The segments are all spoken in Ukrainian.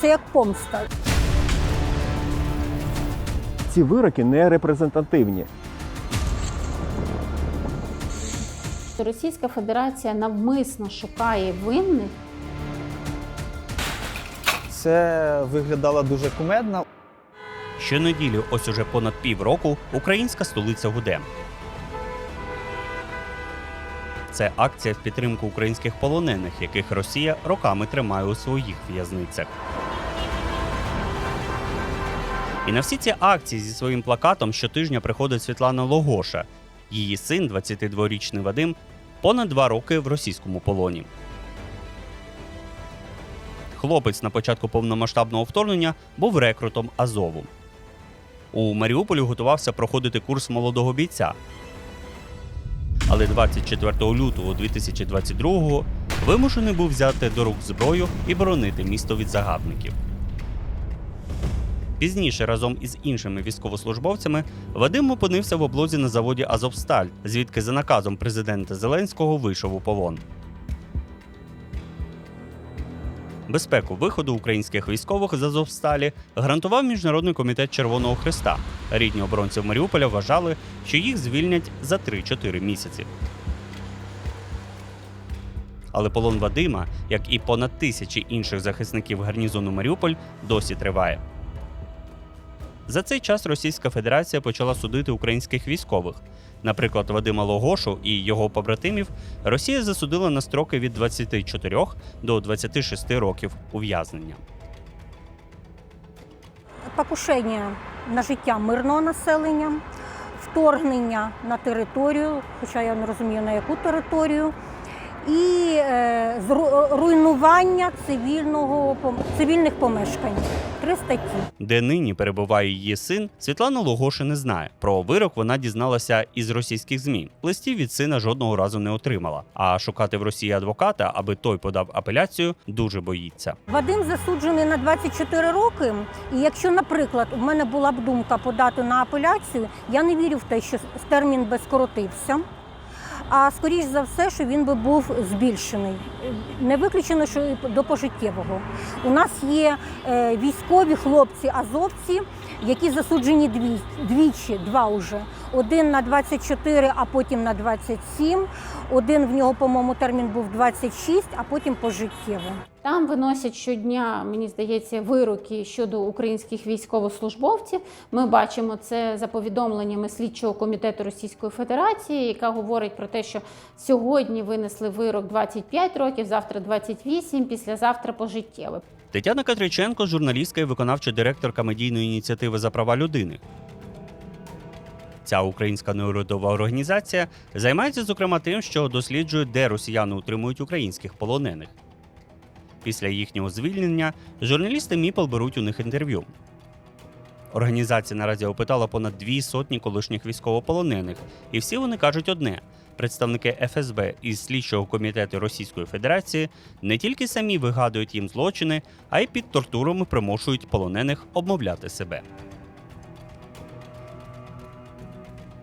Це як помста. Ці вироки не репрезентативні. Російська Федерація навмисно шукає винних Це виглядало дуже кумедно. Щонеділі, ось уже понад півроку, українська столиця гуде. Це акція в підтримку українських полонених, яких Росія роками тримає у своїх в'язницях. І на всі ці акції зі своїм плакатом щотижня приходить Світлана Логоша. Її син, 22-річний Вадим, понад два роки в російському полоні. Хлопець на початку повномасштабного вторгнення був рекрутом Азову. У Маріуполі готувався проходити курс молодого бійця. Але 24 лютого 2022-го вимушений був взяти до рук зброю і боронити місто від загарбників. Пізніше разом із іншими військовослужбовцями Вадим опинився в облозі на заводі Азовсталь, звідки за наказом президента Зеленського вийшов у полон. Безпеку виходу українських військових з Азовсталі гарантував Міжнародний комітет Червоного Христа. Рідні оборонців Маріуполя вважали, що їх звільнять за 3-4 місяці. Але полон Вадима, як і понад тисячі інших захисників гарнізону Маріуполь, досі триває. За цей час Російська Федерація почала судити українських військових. Наприклад, Вадима Логошу і його побратимів Росія засудила на строки від 24 до 26 років ув'язнення. Покушення на життя мирного населення, вторгнення на територію, хоча я не розумію на яку територію, і е, руйнування цивільного цивільних помешкань. Три статті. Де нині перебуває її син, Світлана Логоши не знає. Про вирок вона дізналася із російських змі. Листів від сина жодного разу не отримала. А шукати в Росії адвоката, аби той подав апеляцію, дуже боїться. Вадим засуджений на 24 роки. І якщо, наприклад, у мене була б думка подати на апеляцію, я не вірю в те, що термін би скоротився. А скоріш за все, що він би був збільшений. Не виключено, що до пожиттєвого. У нас є е, військові хлопці, азовці, які засуджені дві, двічі, два уже. Один на 24, а потім на 27. Один в нього, по-моєму, термін був 26, а потім пожиттєво. Там виносять щодня, мені здається, вироки щодо українських військовослужбовців. Ми бачимо це за повідомленнями слідчого комітету Російської Федерації, яка говорить про те, що сьогодні винесли вирок 25 років, завтра 28, післязавтра пожиттєве. Тетяна Катриченко, журналістка і виконавча директорка медійної ініціативи за права людини. Ця українська неурядова організація займається зокрема тим, що досліджує, де росіяни утримують українських полонених. Після їхнього звільнення журналісти Міпл беруть у них інтерв'ю. Організація наразі опитала понад дві сотні колишніх військовополонених, і всі вони кажуть одне: представники ФСБ із слідчого комітету Російської Федерації не тільки самі вигадують їм злочини, а й під тортурами примушують полонених обмовляти себе.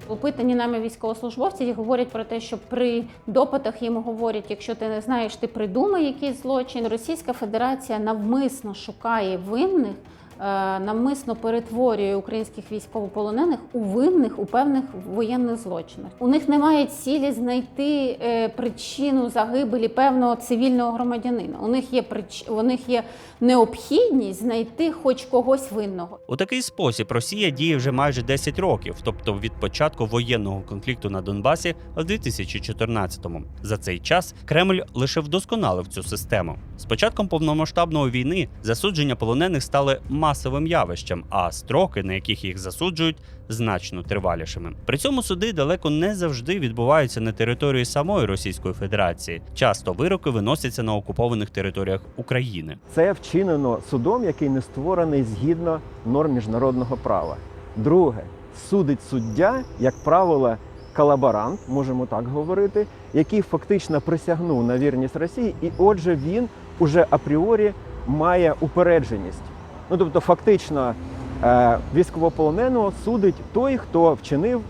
Опитані нами військовослужбовці говорять про те, що при допитах їм говорять, якщо ти не знаєш, ти придумай якийсь злочин. Російська Федерація навмисно шукає винних, е, навмисно перетворює українських військовополонених у винних у певних воєнних злочинах. У них немає цілі знайти е, причину загибелі певного цивільного громадянина. У них є прич... у них є необхідність знайти хоч когось винного. У такий спосіб Росія діє вже майже 10 років, тобто від початку воєнного конфлікту на Донбасі в 2014-му. За цей час Кремль лише вдосконалив цю систему. З початком повномасштабної війни засудження полонених стали масовим явищем, а строки, на яких їх засуджують, значно тривалішими. При цьому суди далеко не завжди відбуваються на території самої Російської Федерації. Часто вироки виносяться на окупованих територіях України. Це вчинено судом, який не створений згідно норм міжнародного права. Друге, судить суддя, як правило, колаборант, можемо так говорити, який фактично присягнув на вірність Росії, і отже, він уже апріорі має упередженість. Ну тобто, фактично, е, військовополоненого судить той, хто вчинив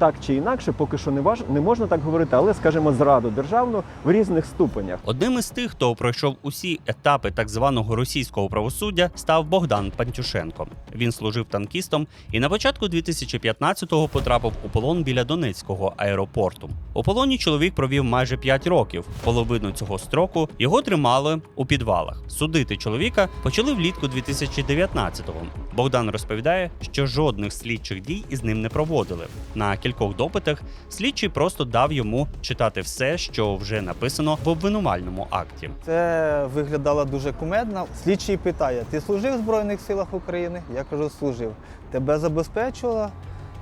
так чи інакше, поки що не важ... не можна так говорити, але скажімо, зраду державну в різних ступенях. Одним із тих, хто пройшов усі етапи так званого російського правосуддя, став Богдан Пантюшенко. Він служив танкістом і на початку 2015-го потрапив у полон біля Донецького аеропорту. У полоні чоловік провів майже 5 років. Половину цього строку його тримали у підвалах. Судити чоловіка почали влітку 2019-го. Богдан розповідає, що жодних слідчих дій із ним не проводили. На кількох допитах слідчий просто дав йому читати все, що вже написано в обвинувальному акті. Це виглядало дуже кумедно. Слідчий питає: ти служив в Збройних силах України? Я кажу, служив. Тебе забезпечувало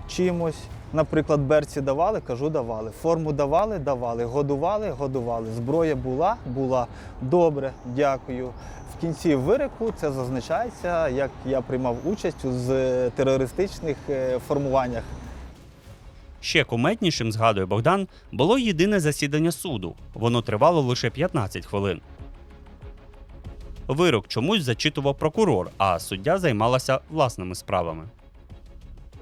чимось? Наприклад, берці давали, кажу, давали. Форму давали, давали, годували, годували. Зброя була, була. Добре, дякую. В кінці вироку це зазначається, як я приймав участь у терористичних е, формуваннях. Ще кумеднішим, згадує Богдан, було єдине засідання суду. Воно тривало лише 15 хвилин. Вирок чомусь зачитував прокурор, а суддя займалася власними справами.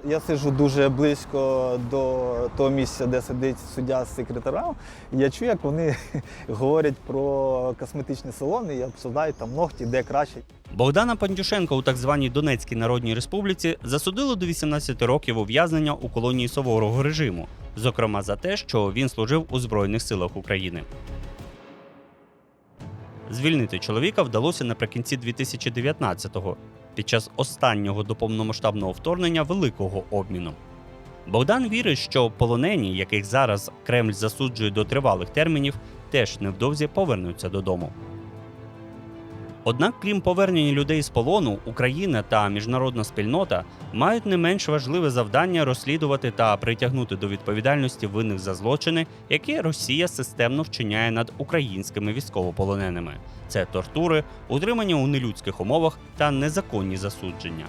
Я сиджу дуже близько до того місця, де сидить суддя з секретарем. Я чую, як вони говорять про косметичні салони і обсуждають там ногті, де краще. Богдана Пандюшенка у так званій Донецькій Народній Республіці засудили до 18 років ув'язнення у колонії суворого режиму, зокрема за те, що він служив у Збройних силах України. Звільнити чоловіка вдалося наприкінці 2019-го, під час останнього до повномасштабного вторгнення великого обміну. Богдан вірить, що полонені, яких зараз Кремль засуджує до тривалих термінів, теж невдовзі повернуться додому. Однак, крім повернення людей з полону, Україна та міжнародна спільнота мають не менш важливе завдання розслідувати та притягнути до відповідальності винних за злочини, які Росія системно вчиняє над українськими військовополоненими. Це тортури, утримання у нелюдських умовах та незаконні засудження.